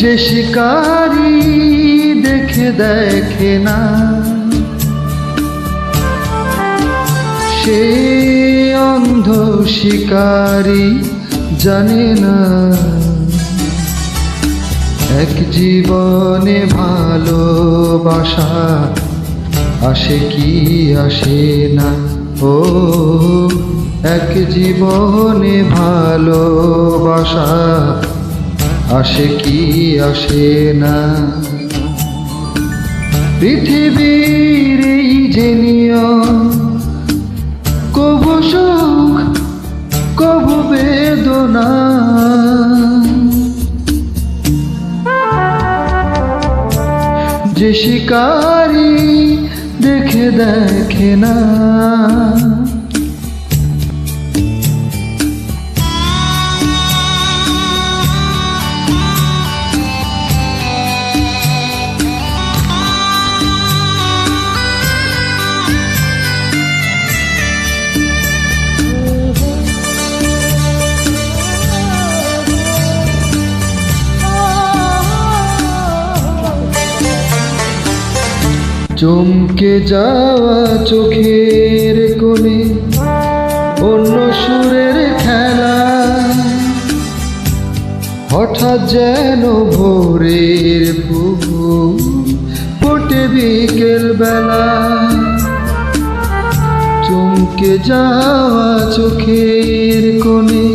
যে শিকারি দেখে দেখে না, সে অন্ধ শিকারি জানে না। এক জীবনে ভালোবাসা আসে কি আসে না। ও এক জীবনে ভালোবাসা আসে কি আসে না। পৃথিবীর এই যে নিয়ম, কবু সুখ, কবু বেদনা। যে শিকারি দেখে দেখে না। চমকে যাওয়া চোখের কোণে অন্য সুরের খেলা। হঠাৎ যেন ভোরের ফুল ফোটে বিকেল বেলা চমকে যাওয়া চোখের কোণে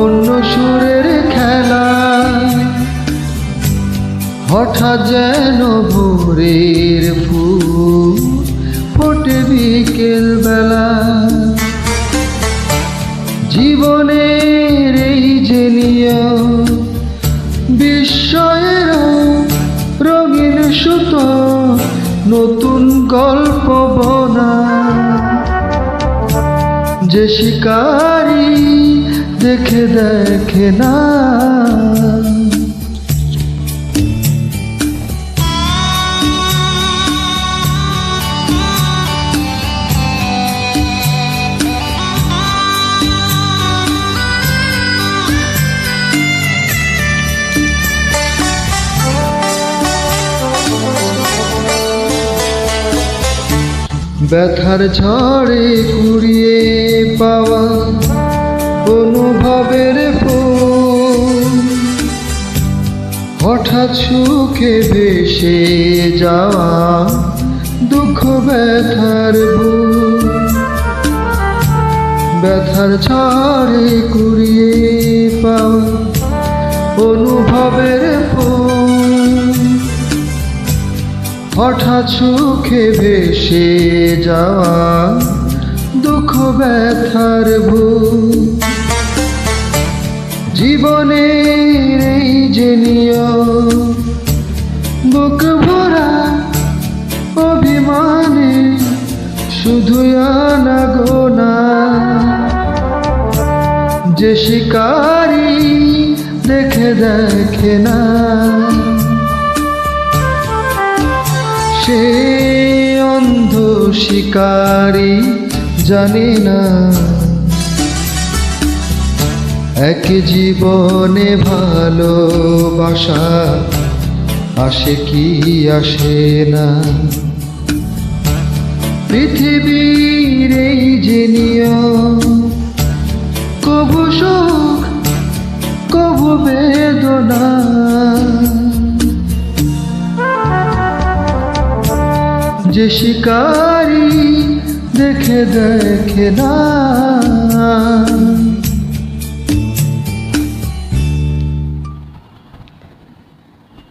অন্য হঠাৎ যেন ভোরের ফুল ফোটে বিকেল বেলা। জীবনের এই যে বিস্ময়ের রঙিন সুতো, নতুন গল্প বনা। যে শিকারি দেখে দেখে না ব্যথার ঝড়ে কুড়িয়ে পাওয়া অনুভবের হঠাৎ সুখে ভেসে যাওয়া দুঃখ ব্যথার ব্যথার ঝড়ে কুড়িয়ে পাওয়া অনুভবের হঠাৎ সুখে ভেসে যাওয়া দুঃখ ব্যথার ভূ জীবনের এই যে নিয়ম, বুক ভরা অভিমানে শুধু আনা গোনা যে শিকারি দেখে দেখে না সে অন্ধ শিকারি জানে না। এক জীবনে ভালোবাসা আসে কি আসে না। পৃথিবীর এই যে নিয়ম, কবু সুখ কবু বেদনা যে শিকারি দেখে দেখে না।